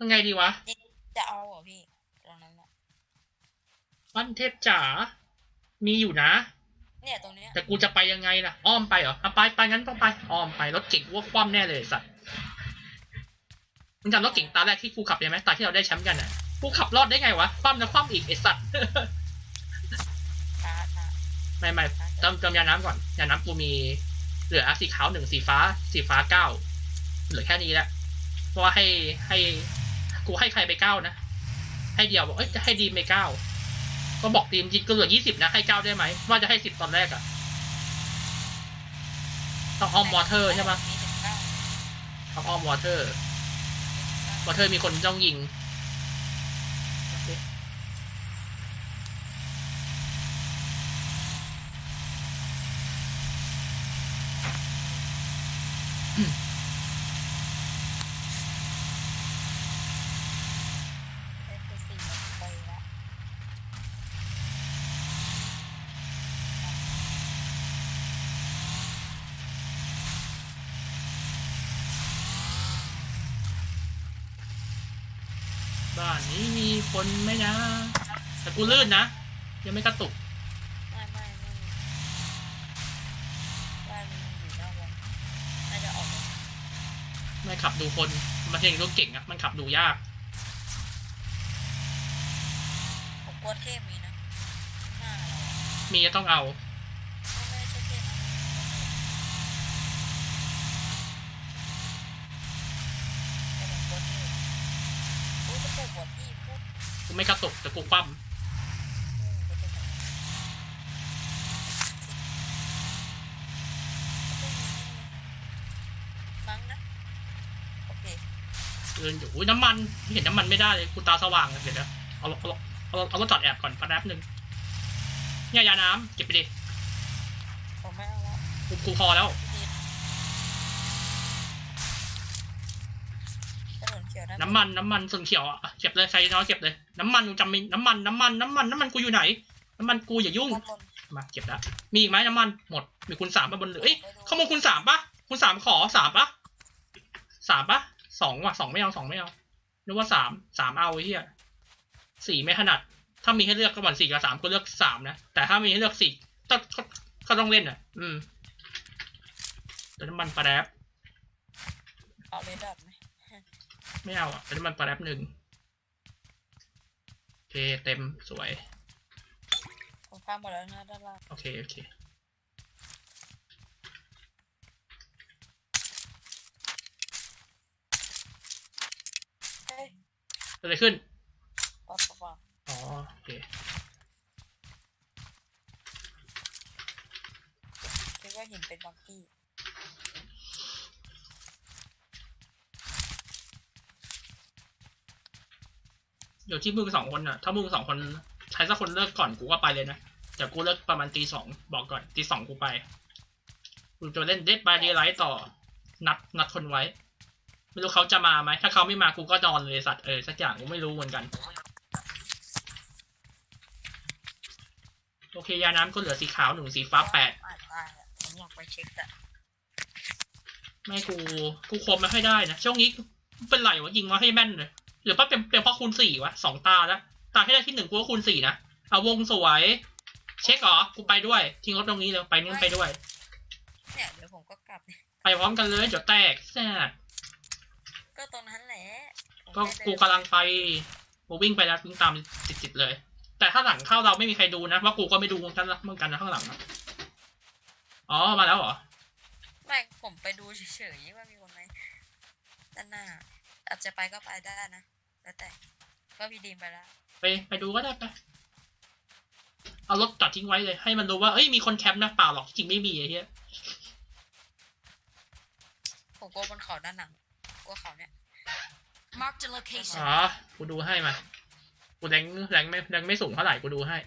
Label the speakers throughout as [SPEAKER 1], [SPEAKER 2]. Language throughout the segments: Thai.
[SPEAKER 1] ยังไงดีวะ
[SPEAKER 2] จะเอาเหรอพี่ตรงนั้นน่ะ
[SPEAKER 1] ปั้นเทพจ๋า มีอยู่นะ
[SPEAKER 2] เนี่ยตรงเนี้ย
[SPEAKER 1] แต่กูจะไปยังไงล่ะ อ้อมไปเหรออะไปไปงั้นต้องไป อ้อมไป รถเก่งกูว่าคว่ำแน่เลยไอ้สัตว์มึงจำรถเก่งตาแรกที่กูขับได้ไหมตาที่เราได้แชมป์กันอะ กูขับรอดได้ไงวะ คว่ำแล้วคว่ำอีกไอ้สัตว์
[SPEAKER 2] ช้าช้า
[SPEAKER 1] ไม่ไม่เติมเติมยาน้ำก่อน ยาน้ำกูมี เหลือสีขาวหนึ่งสีฟ้า สีฟ้าเก้า เหลือแค่นี้แหละ เพราะว่าให้ให้ กูให้ใครไปเก้านะ ให้เดียวบอกเอ้ยจะให้ดีมไปเก้าก็บอกดีมจริงก็เหลือยี่สิบนะให้เก้าได้ไหมว่าจะให้สิบตอนแรกอะต้องออมวอเตอร์ใช่ปะ
[SPEAKER 2] มีถึงเก้า
[SPEAKER 1] ต้องออมวอเตอร์วอเตอร์มีคนจ้องยิงโอเค
[SPEAKER 2] เอ้ยคือสี่นาทีไปละ
[SPEAKER 1] บ้านนี้มีคนไหมนะแต่กูลื่นนะ ยังไม่กระตุก
[SPEAKER 2] ไม่ไม่ไม่มีบ้านมันอยู่นอกวงน่าจะออกมา
[SPEAKER 1] ไม่ขับดูคน มันเองรถเก่งอะมันขับดูยาก
[SPEAKER 2] ผมกลัวเทพมีนะหน้าเราอะ
[SPEAKER 1] มีจะต้องเอา
[SPEAKER 2] ไม่ไม่ใช่เทพนะแต่ผมกลัวเทพ ตกหัวพี่พูด
[SPEAKER 1] กูไม่กระตุกแต่กูคว่
[SPEAKER 2] อืมก็เป็นแบบนั้นมั้งนะ โอเคำ
[SPEAKER 1] เดินอยู่อุ้ยน้ำมันไม่เห็นน้ำมันไม่ได้เลยกูตาสว่างเลยเดี๋ยวนะเอาเอาเอาเอารถจอดแอบก่อนแป๊บนึงเนี่ยยาน้ำเก็บไปดิ
[SPEAKER 2] ผมไม่เอาแล้ว
[SPEAKER 1] กูกูพอแล้ว
[SPEAKER 2] พี่ดีถนนเขียวนะ
[SPEAKER 1] น้ำมันน้ำมันส่วนเขียวอะเก็บเลยใครน้อยเก็บเลย น้ำมันกูจำมีน้ำมันน้ำมันน้ำมันน้ำมันกูอยู่ไหน น้ำมันกูอย่ายุ่ง
[SPEAKER 2] ด้านบน
[SPEAKER 1] มาเก็บแล้วมีอีกไหมน้ำมันหมด มีคุณสามมาบนเรือเอ้ยข้อมูลคุณสามปะคุณสามขอสามปะสามปะสองว่ะสองไม่เอาสองไม่เอานึกว่าสามสามเอาไอ้เหี้ยสี่ไม่ถนัด ถ้ามีให้เลือกก็หมอนสี่กับสามก็เลือกสามนะ แต่ถ้ามีให้เลือกสี่ก็ก็ก็ต้องเล่นอะ อืมเดี๋ยวน้ำมันปลาแรบ
[SPEAKER 2] เอาเลยดับไหม
[SPEAKER 1] ไม่เอาอะเดี๋ยวน้ำมันปลาแรบหนึ่งโอเคเต็มสวย
[SPEAKER 2] ผมข้ามหมดแล้วนะด้านล่าง
[SPEAKER 1] โอเค โอเค
[SPEAKER 2] เฮ้ย
[SPEAKER 1] เกิดอะไรขึ้น
[SPEAKER 2] ปะปะปะ
[SPEAKER 1] อ๋อ โอเค
[SPEAKER 2] คิดว่าหินเป็นบังกี้
[SPEAKER 1] เดี๋ยวที่มึงสองคนอะ ถ้ามึงสองคนใช้สักคนเลิกก่อนกูก็ไปเลยนะเดี๋ยวกูเลิกประมาณตีสองบอกก่อนตีสองกูไป กูจะเล่นเด d บายเด y ไลท์ต่อ นัดนัดคนไว้ ไม่รู้เขาจะมาไหม ถ้าเขาไม่มากูก็นอนเลยสัตว์เออสักอย่างกูไม่รู้เหมือนกัน โอเคยาน้ำก็เหลือสีขาวหนึ่งสีฟ้าแปด
[SPEAKER 2] อ่านตายอะผมอยากไปเช็คแต่
[SPEAKER 1] ไม่กู กูคมไม่ค่อยได้นะ ช่วงนี้เป็นไรวะยิงมาให้แม่นเลย หรือว่าเป็นเป็นเพราะคูณสี่วะสองตาแล้วตาที่ได้ที่หนึ่งกูก็คูณสี่นะเอาวงสวย เช็คเหรอกูไปด้วย ทิ้งรถตรงนี้เลยไปนู่นไปด้วย
[SPEAKER 2] เนี่ยเดี๋ยวผมก็กลับเนี่ย
[SPEAKER 1] ไปพร้อมกันเลยเดี๋ยวแตกแซ่บ
[SPEAKER 2] ก็ตรงนั้นแหละผม
[SPEAKER 1] ก็
[SPEAKER 2] ไม่ได้
[SPEAKER 1] กูกำลังไปกูวิ่งไปแล้ววิ่งตามติดๆเลย แต่ถ้าหลังเข้าเราไม่มีใครดูนะว่ากูก็ไม่ดูเหมือนกันนะเหมือนกันนะข้างหลังนะอ๋อมาแล้วเหรอ
[SPEAKER 2] ไม่ผมไปดูเฉยๆว่ามีคนไหมด้านหน้า อาจจะไปก็ไปได้นะ แล้วแต่ ก็พี่ดีมไปแล้ว
[SPEAKER 1] ไปไปดูก็ได้ไปเอารถจอดทิ้งไว้เลย ให้มันรู้ว่า เอ้ย มีคนแคมป์นะเปล่าหรอก จริงไม่มีไอ้เหี้ย
[SPEAKER 2] ผมกลัวบนเขาด้านหลังกลัวเขาเนี่ย
[SPEAKER 3] Marked a location.
[SPEAKER 1] อ๋อ กูดูให้มา กูแรงแรงไม่แรงไม่สูงเท่าไหร่ กูดูให้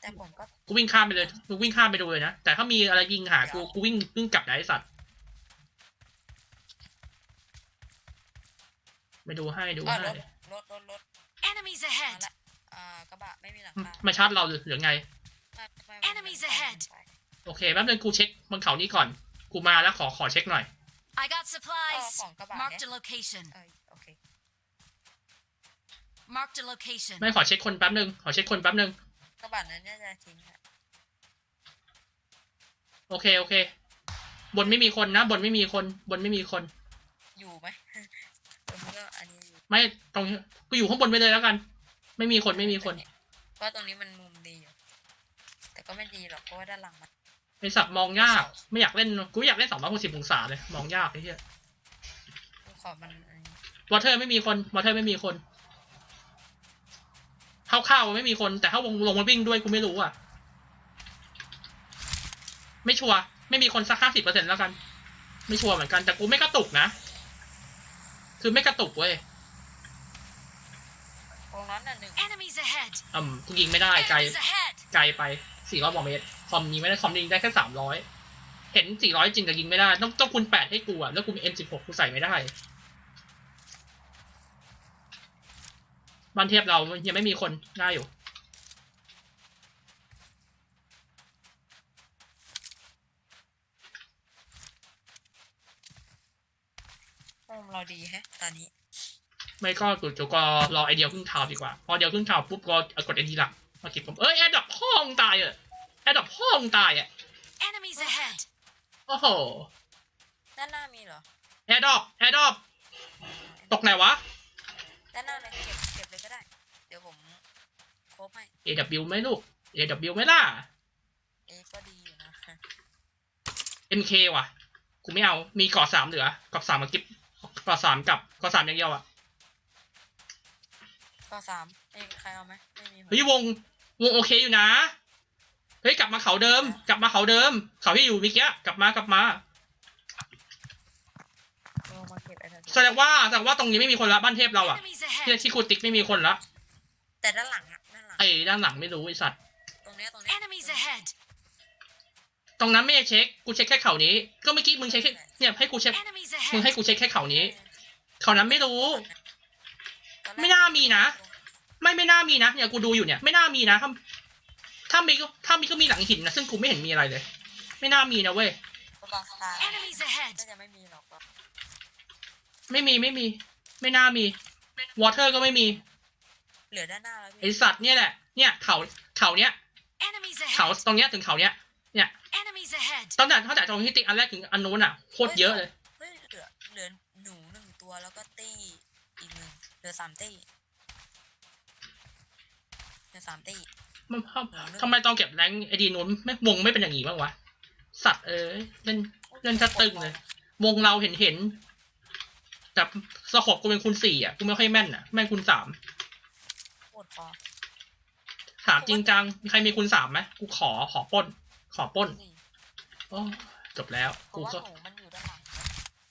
[SPEAKER 2] แต่ผมก็
[SPEAKER 1] กูวิ่งข้ามไปเลย กูวิ่งข้ามไปดูเลยนะ แต่ถ้ามีอะไรยิงหา กู กูวิ่งวิ่งกลับได้ไอ้สัตว์ ไปดูให้ดู
[SPEAKER 2] อะ
[SPEAKER 1] ให้
[SPEAKER 2] รถรถรถรถ
[SPEAKER 3] Enemies
[SPEAKER 2] มา
[SPEAKER 3] ahead.
[SPEAKER 2] ละอ่ากระบะไม่มีหลังคา
[SPEAKER 1] มาชาร์จเราหรือหรือไง
[SPEAKER 2] ไม่ไม่ไม่
[SPEAKER 3] Enemies
[SPEAKER 2] ไม่
[SPEAKER 3] ahead
[SPEAKER 2] ไป
[SPEAKER 1] โอเคแป๊บนึงกูเช็คบนเขานี้ก่อน กูมาแล้วขอขอเช็คหน่อย
[SPEAKER 3] I got supplies.
[SPEAKER 2] Oh, phỏng các bạn
[SPEAKER 3] Marked
[SPEAKER 2] nhé.
[SPEAKER 3] a location.
[SPEAKER 2] เออโอเค
[SPEAKER 3] Marked a location.
[SPEAKER 1] ไม่ขอเช็คคนแป๊บนึงขอเช็คคนแป๊บนึง
[SPEAKER 2] กระบะนั้นน่าจะทิ้งอะ
[SPEAKER 1] โอเคโอเค บนไม่มีคนนะ บนไม่มีคน บนไม่มีคน
[SPEAKER 2] อยู่ไหมผม ก็อันนี้อยู่
[SPEAKER 1] ไม่ตรงกูอยู่ข้างบนไปเลยแล้วกัน ไม่มีคนไม่มีคน
[SPEAKER 2] เพราะตรงนี้มันมุมดีอยู่ แต่ก็ไม่ดีหรอกเพราะว่าด้านหลังมัน
[SPEAKER 1] ไอสัตว์มองยาก ไม่อยากเล่นกูอยากเล่นสองร้อยหกสิบองศาเลยมองยากไอ้เหี้ย
[SPEAKER 2] ขอบมันอันนี้
[SPEAKER 1] วอเทอร์ไม่มีคนวอเทอร์ไม่มีคนเข้าๆไม่มีคนแต่ถ้าวงลงมาวิ่งด้วยกูไม่รู้อะ ไม่ชัวร์ไม่มีคนสักห้าสิบเปอร์เซ็นแล้วกัน ไม่ชัวร์เหมือนกันแต่กูไม่กระตุกนะ คือไม่กระตุกเว้ย
[SPEAKER 2] ตรงนั้นน่ะหนึ่ง
[SPEAKER 3] Enemies ahead.
[SPEAKER 1] อืมกูยิงไม่ได้ไกล
[SPEAKER 3] Enemies ahead.
[SPEAKER 1] ไกลไปสี่ร้อยกว่าเมตร คอมยิงไม่ได้คอมยิงได้แค่สามร้อยเห็นสี่ร้อยจริงแต่ยิงไม่ได้ ต้องต้องคูณแปดให้กูอะแล้วกูมี N สิบหกกูใส่ไม่ได้ บ้านเทียบเรายังไม่มีคนได้อยู่
[SPEAKER 2] มุมเราดีแฮะ ตอนนี้
[SPEAKER 1] ไม่ก็กูจะก็รอไอเดียครึ่งทาวดีกว่า พอเดียวครึ่งทาวปุ๊บก็กดไอดีหลักมาเก็บผมเอ้ยแอดดับพ่องตายอะแอดดับพ่องตายอะ
[SPEAKER 3] Enemies ahead.
[SPEAKER 1] โอ้โห
[SPEAKER 2] ด้านหน้ามีเหรอ
[SPEAKER 1] แอดดอปแอดดอปตกไหนวะ
[SPEAKER 2] ด้านหน้าเลยเก็บเก็บเลยก็ได้ เดี๋ยวผมโคบให้
[SPEAKER 1] AW ไหมลูก AW ไหมล่ะ
[SPEAKER 2] เอก็ดีอยู่นะ
[SPEAKER 1] MK ว่ะกูไม่เอามีเกาะสามเหลือเกาะสามมากิบ เกาะสามกับเกาะสามอย่างเดียวอะ
[SPEAKER 2] ก็สามเอ้ยใครเอาไหมไม่มีผม
[SPEAKER 1] เฮ้ยวงวงโอเคอยู่นะเฮ้ยกลับมาเขาเดิม กลับมาเขาเดิม เขาที่อยู่เมื่อกี้กลับมากลับมา
[SPEAKER 2] เอามาเก็บไอ้นั่น
[SPEAKER 1] แสดงว่าแสดงว่าตรงนี้ไม่มีคนละบ้านเทพเราอะ
[SPEAKER 3] Enemies
[SPEAKER 1] ที่
[SPEAKER 3] ahead.
[SPEAKER 1] ที่กูติ๊กไม่มีคนละ
[SPEAKER 2] แต่ด้านหลังอะด้านหลัง
[SPEAKER 1] ไอ้ด้านหลังไม่รู้ไอ้สัตว์
[SPEAKER 2] ตรงเนี้ยตรงเนี้ย
[SPEAKER 3] Enemies ahead.
[SPEAKER 1] ตรงนั้นไม่ได้เช็คกูเช็คแค่เขานี้ ก็เมื่อกี้มึงเช็คแค่เนี่ยให้กูเช็ค
[SPEAKER 3] Enemies
[SPEAKER 1] มึงให้
[SPEAKER 3] ahead.
[SPEAKER 1] กูเช็คแค่เขานี้ เขานั้นไม่รู้
[SPEAKER 2] ตอแรก
[SPEAKER 1] ไม่น่ามีนะ ไม่ไม่น่ามีนะเนี่ยกูดูอยู่เนี่ย ไม่น่ามีนะถ้าถ้ามีก็ถ้ามีก็มีหลังหินนะซึ่งกูไม่เห็นมีอะไรเลย ไม่น่ามีนะเว้ย
[SPEAKER 2] ก็บางสไตล์
[SPEAKER 3] Enemies ahead.
[SPEAKER 2] น่าจะไม่มีหรอกก็
[SPEAKER 1] ไม่มีไม่มี ไม่น่ามี วอเตอร์ก็ไม่มี
[SPEAKER 2] เหลือด้านหน้าแล้ว
[SPEAKER 1] ไอ
[SPEAKER 2] พี่
[SPEAKER 1] สัตว์เนี่ยแหละ เนี่ยเขาเขาเนี้ย
[SPEAKER 3] Enemies
[SPEAKER 1] เขา
[SPEAKER 3] ahead.
[SPEAKER 1] ตรงเนี้ยถึงเขาเนี้ย
[SPEAKER 3] Enemies ahead.
[SPEAKER 1] ตั้งแต่ตั้งแต่ตรงที่ติ๊กอันแรกถึงอันนู้นอะโคตรเยอะเลย
[SPEAKER 2] แล้วก็ตี้อีกหนึ่งเหลือสามตี้เหลือสามตี้
[SPEAKER 1] มันทำไมตอนเก็บแรงไอดีนู้นไม่วงไม่เป็นอย่างงี้บ้างวะ สัตว์เอ้ยเล่นเล่นชัดตึงเลย วงเราเห็นเห็นแต่สโคบกูเป็นคูณสี่อะกูไม่ค่อยแม่นอะแม่นคูณสาม
[SPEAKER 2] ปวดคอ
[SPEAKER 1] ถามจริงจังมีใครมีคูณสามไหมกูขอขอปล้น ขอปล้น
[SPEAKER 2] นี่
[SPEAKER 1] โอ้จบแล้ว
[SPEAKER 2] เพ
[SPEAKER 1] กู
[SPEAKER 2] ราะว่า
[SPEAKER 1] ก็
[SPEAKER 2] หนูมันอยู่ด้านหลัง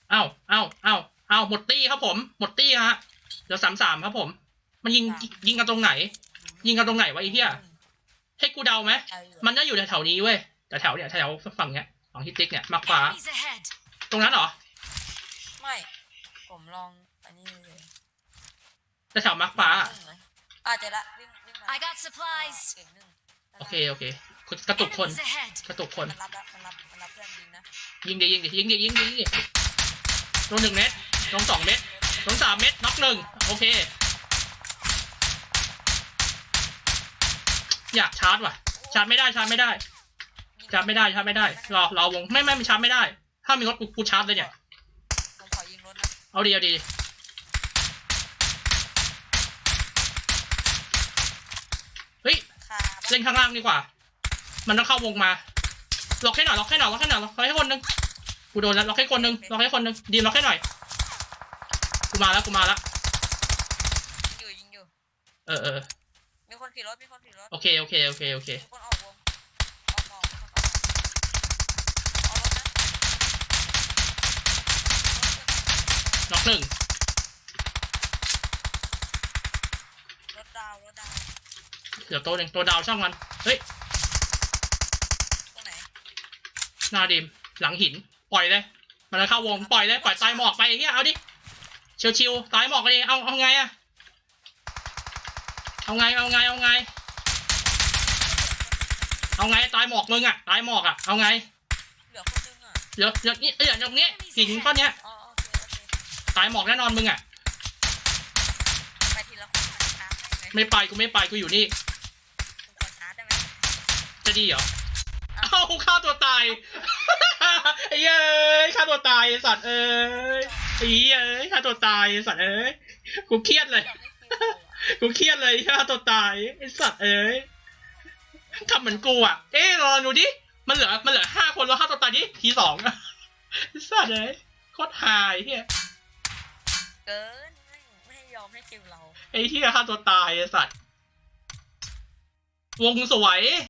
[SPEAKER 1] เอ้าเอ้าเอ้าเอ้าหมดตี้ครับผม หมดตี้ฮะเดี๋ยวสามสามครับผม มันยิงยิงกันตรงไหน ยิงกันตรงไหนวะไอ้เหี้ยให้กูเดาไหม
[SPEAKER 2] ไอ้เหรอ
[SPEAKER 1] มันน่าอยู่แถวๆนี้เว้ยแต่แถวเนี่ยแถวฝั่งเนี้ยฝั่งที่ติ๊กเนี่ยมาฟ้า
[SPEAKER 3] Enemies ahead.
[SPEAKER 1] ตรงนั้นเหรอ
[SPEAKER 2] ไม่ผมลองอันนี้เลย
[SPEAKER 1] แต่แถวมาฟ้า
[SPEAKER 2] นึ่งเลยอะเจอละวิ่งวิ่งมา
[SPEAKER 3] I got supplies.
[SPEAKER 2] เก่งหนึ่ง
[SPEAKER 1] โอเคโอเคกระตุกคน
[SPEAKER 3] Enemies ahead.
[SPEAKER 1] กระตุกคน
[SPEAKER 2] มันรับแล้วมันรับมันรับเพื่อนยิงนะ
[SPEAKER 1] ยิงดิยิงดิยิงดิยิงดิยิงดิ โดนหนึ่งเม็ดโดนสองเม็ดโดนสามเม็ดน็อกหนึ่งโอเค อยากชาร์จว่ะ ชาร์จไม่ได้ชาร์จไม่ได้ ชาร์จไม่ได้ชาร์จไม่ได้รอรอวงไม่ไม่ไม่ชาร์จไม่ได้ ถ้ามีรถกูกูชาร์จเลยเนี่ย
[SPEAKER 2] ผมขอยิงรถนะ
[SPEAKER 1] เอาดีเอาดีเฮ้ย
[SPEAKER 2] คา
[SPEAKER 1] เล่นข้างล่างดีกว่า มันต้องเข้าวงมาล็อกให้หน่อยล็อกให้หน่อยล็อกให้หน่อยล็อกให้คนหนึง กูโดนแล้วล็อกให้คนหนึงล็อกให้คนหนึงดีมล็อกให้หน่อย กูมาแล้วกูมาแล้ว
[SPEAKER 2] ยิงอยู่ยิงอยู่
[SPEAKER 1] เออเออ
[SPEAKER 2] มีคนขี่รถมีคนขี่รถ
[SPEAKER 1] โอเคโอเคโอเคโอเค
[SPEAKER 2] มีคนออกวงออกออกมีคนออกเอารถนะ
[SPEAKER 1] ล็อกหนึ่ง
[SPEAKER 2] รถดาวรถดาว
[SPEAKER 1] เดี๋ยวตัวหนึ่งตัวดาวช่างมัน เฮ้ย
[SPEAKER 2] ตรงไหน
[SPEAKER 1] หน้าดีมหลังหิน ปล่อยเลย มันจะเข้าวงปล่อยเลยปล่อยตายหมอกไปไอ้เฮียเอาดิชิวๆตายหมอกไปดิเอาเอาไงอะเอาไงเอาไงเอาไง เอาไงตายหมอกมึงอะตายหมอกอะเอาไง
[SPEAKER 2] เหลือคนนึงอะ
[SPEAKER 1] เดี๋ยวเดี๋ยวนี่เอ้ยเดี๋ยวตรงนี้หินก้อนเนี้ย
[SPEAKER 2] อ๋อโอเคโอเค
[SPEAKER 1] ตายหมอกแน่นอนมึงอะ
[SPEAKER 2] ไปทีละคนมันชาร์จได้ไหม
[SPEAKER 1] ไม่ไปกูไม่ไปกูอยู่นี่
[SPEAKER 2] ผมขอชาร์จได้ไหม
[SPEAKER 1] จะดีเหรอเอ้าฆ่าตัวตายไอ้ เย้ยฆ่าตัวตายไอ้สัตว์เอ้ยไอ้เย้ยฆ่าตัวตายไอ้สัตว์เอ้ยกูเครียดเลย
[SPEAKER 2] อยากให้คิวเราอะ
[SPEAKER 1] กูเครียดเลยฆ่าตัวตายไอ้สัตว์เอ้ยทำเหมือนกูอะ เอ๊ะรอดูดิมันเหลือมันเหลือห้าคนแล้วฆ่าตัวตายดิทีสองอะไอ้สัตว์เอ้ยโคตรหายเฮีย
[SPEAKER 2] เกินไม่ไม่ให้ยอมให้คิวเรา
[SPEAKER 1] ไอ้เฮียฆ่าตัวตายไอ้สัตว์วงสวย